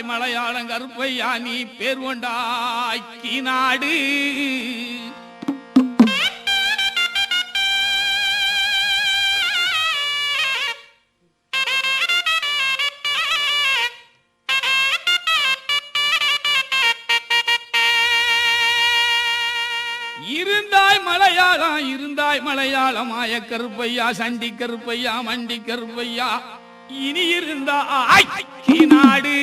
என்றந்தாய் மலையாளம் கருப்பையா நீ பேர் கொண்டாய் நாடு இருந்தாய் மலையாளம் இருந்தாய் மலையாளம் கருப்பையா சண்டி கருப்பையா மண்டி கருப்பையா இனி இருந்தா நாடு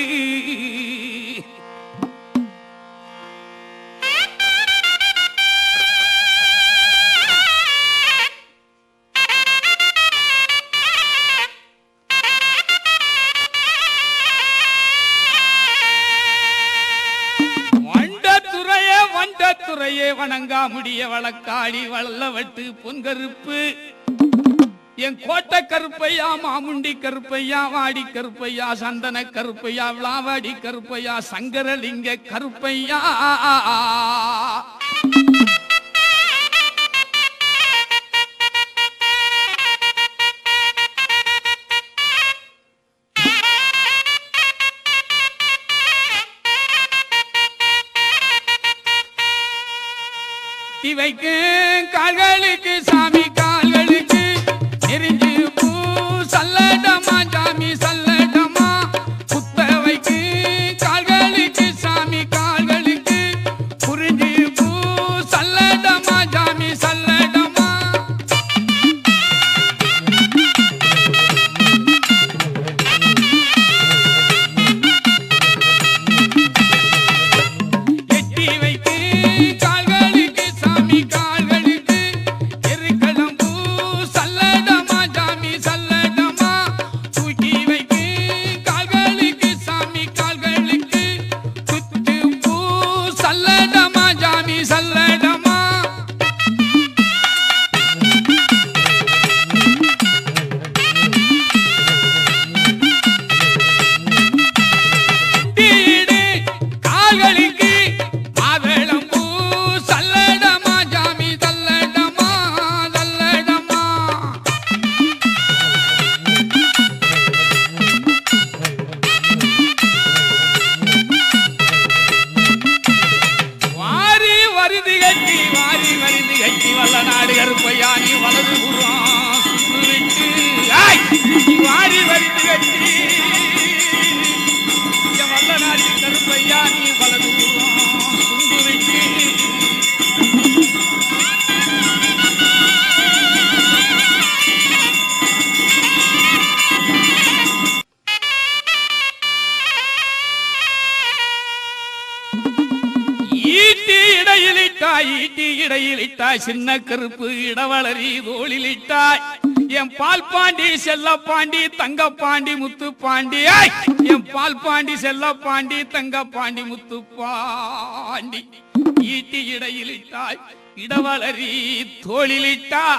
வண்டத்துறையே வண்டத்துறையே வணங்கா முடிய வழக்காடி வள்ளவட்டு பொன்கருப்பு. என் கோட்டை கருப்பையா மாமுண்டி கருப்பையா வாடி கருப்பையா சந்தன கருப்பையா விளாவாடி கருப்பையா சங்கரலிங்க கருப்பையா. கட்டி வைக்கும் கால்களுக்கு சாமி இடையிலிட்டாய் சின்ன கருப்பு இடவளரி தோளிலிட்டாய் என் பால் பாண்டி செல்ல பாண்டி தங்க பாண்டி முத்து பாண்டி. என் பால் பாண்டி செல்ல பாண்டி தங்க பாண்டி முத்து பாண்டி. ஈட்டி இடையிலிட்டாய் இடவளரி தோளிலிட்டாய்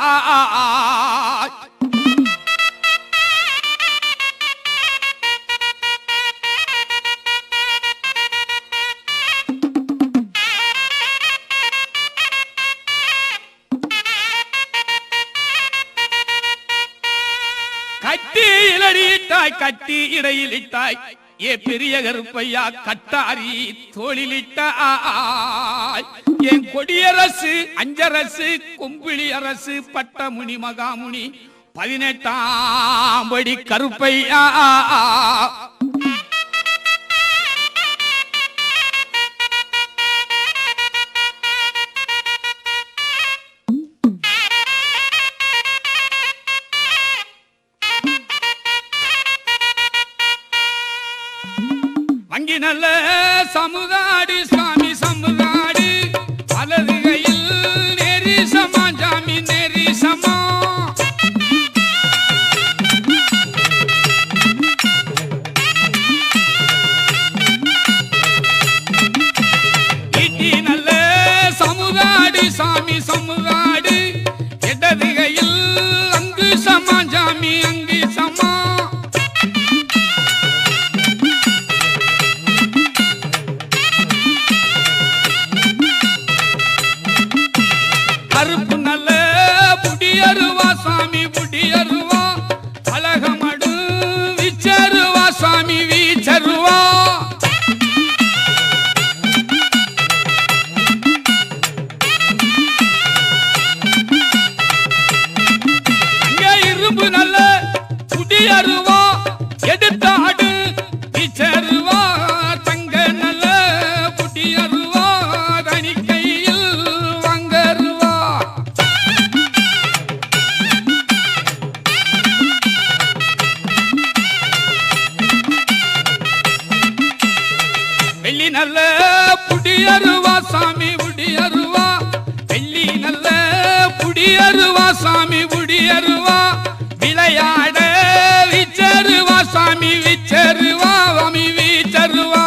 கட்டி இடையிலிட்டாய். ஏ பெரிய கருப்பையா கட்டாரி தோளிலிட்டாய். என் கொடியரசு அஞ்சரசு கொம்பிளி அரசு பட்டமுனி மகாமுனி பதினெட்டாம் படி கருப்பையா. நல்ல சமுதாடி நல்ல புடியருவா சாமி புடியருவா வெள்ளி நல்ல புடியருவா சாமி புடியருவா விளையாட விச்சருவா சாமி விச்சருவா சாமி விச்சருவா.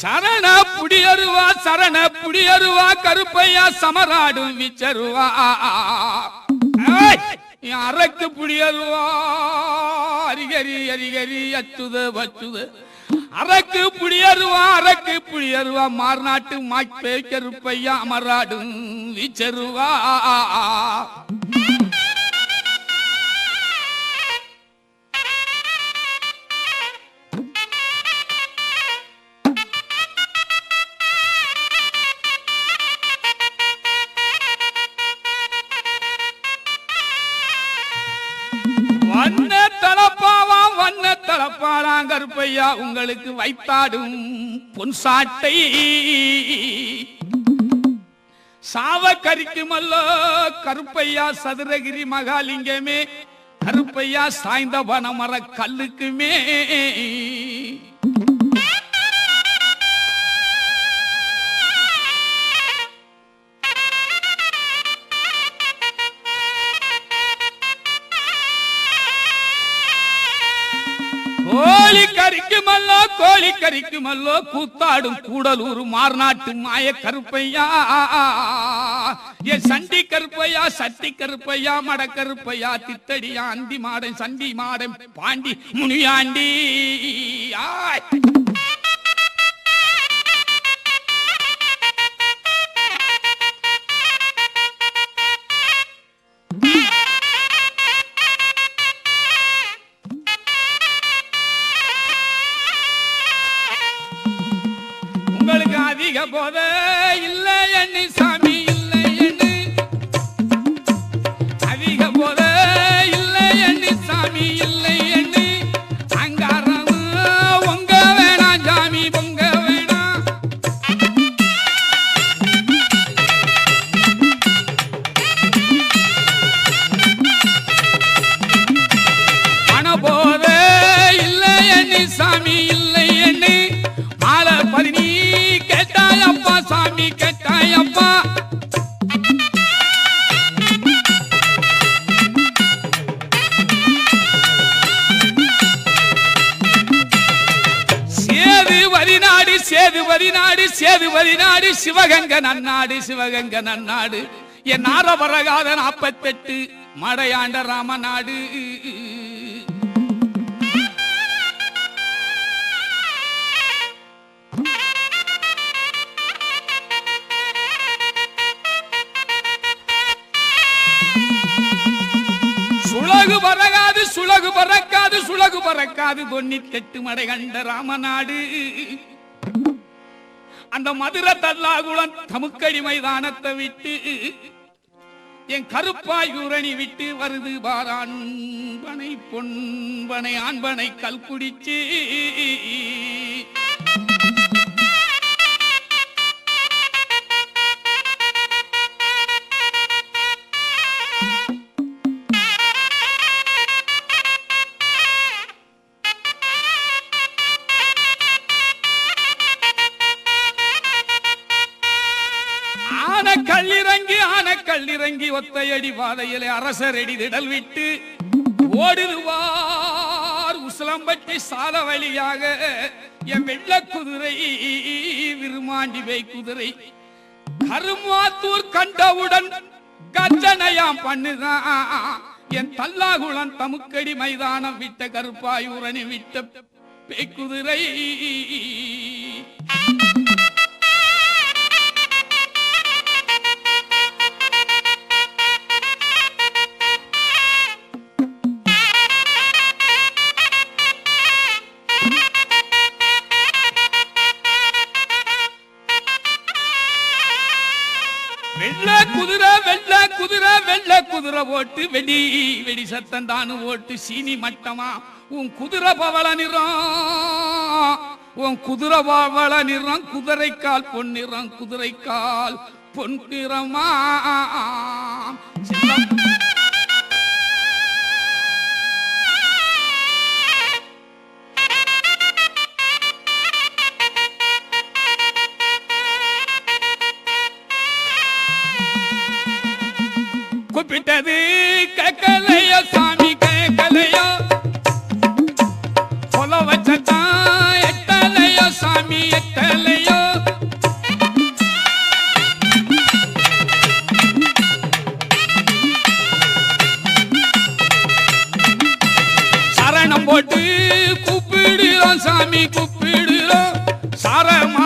சரண புடியருவா சரண புடியருவா கருப்பையா சமராடும் விச்சருவா. அரக்கு புடியருவா அரிகரி அரிகரி அச்சுது வச்சுது. அரக்கு புடியருவா அரக்கு புடியருவா மார்நாட்டு மாய்ப்பே கருப்பையா அமராடும் விச்சருவா. வண்ண தலப்பாவாம் வண்ண தலப்பாலாம் கருப்பையா உங்களுக்கு வைத்தாடும் பொன் சாட்டை. சாவ கரிக்குமல்லோ கருப்பையா சதுரகிரி மகாலிங்கமே கருப்பையா சாய்ந்த வனமர கல்லுக்குமே. கறிக்குமல்லோ கோழி கறிக்குமல்லோ கூத்தாடும் கூடலூர் மார்நாட்டு மாய கருப்பையா. என் சண்டி கருப்பையா சட்டி கருப்பையா மட கருப்பையா தித்தடியா அந்தி மாடன் சண்டி மாடன் பாண்டி முனியாண்டி. போத இல்லை எண்ணி நன்னாடு சேதுபதி நாடு சிவகங்க நன்னாடு சிவகங்க நன்னாடு. என் நாரபரகாத நாற்பத்தெட்டு மடையாண்ட ராமநாடு சுலகு பறக்காது சுலகு பறக்காது சுலகு பறக்காது தொண்ணூத்தெட்டு மடை கண்ட ராமநாடு அந்த மதுரை தல்லாகுளம் தமுக்கடி மைதானத்தை விட்டு என் கருப்பாய் உரணி விட்டு வருது பாரான்பனை பொன்பனை ஆண்பனை கல் கல்லிறங்கி ஒத்தையடி பாதையிலே அரசரடி திடல் விட்டு ஓடுதுவார். உசலம்பட்டி சால வழியாக என் வெள்ள குதிரை விருமாண்டி வை குதிரை. கருமாத்தூர் கண்டவுடன் கஜனையாம் பண்ணுதான். என் தல்லாகுளம் தமுக்கடி மைதானம் விட்ட கருப்பாயூரணி விட்ட பேக்குதிரை. வெள்ள குதிரை வெள்ள குதிரை வெள்ள குதிரை ஓட்டு வெடி வெடி சத்தம் தானு ஓட்டு சீனி மட்டமா? உன் குதிரை பவள நிறம் உன் குதிரை பவள நிறம் குதிரைக்கால் பொன்னிறம் குதிரைக்கால் பொன்னிறமா கூப்பிட்டது கேட்கலையோ சாமி கேட்கலையோ கொல வச்சதான் எட்டலையோ சாமி எட்டலையோ? சரணம் போட்டு கூப்பிடுறோம் சாமி கூப்பிடுறோம். சாரமலை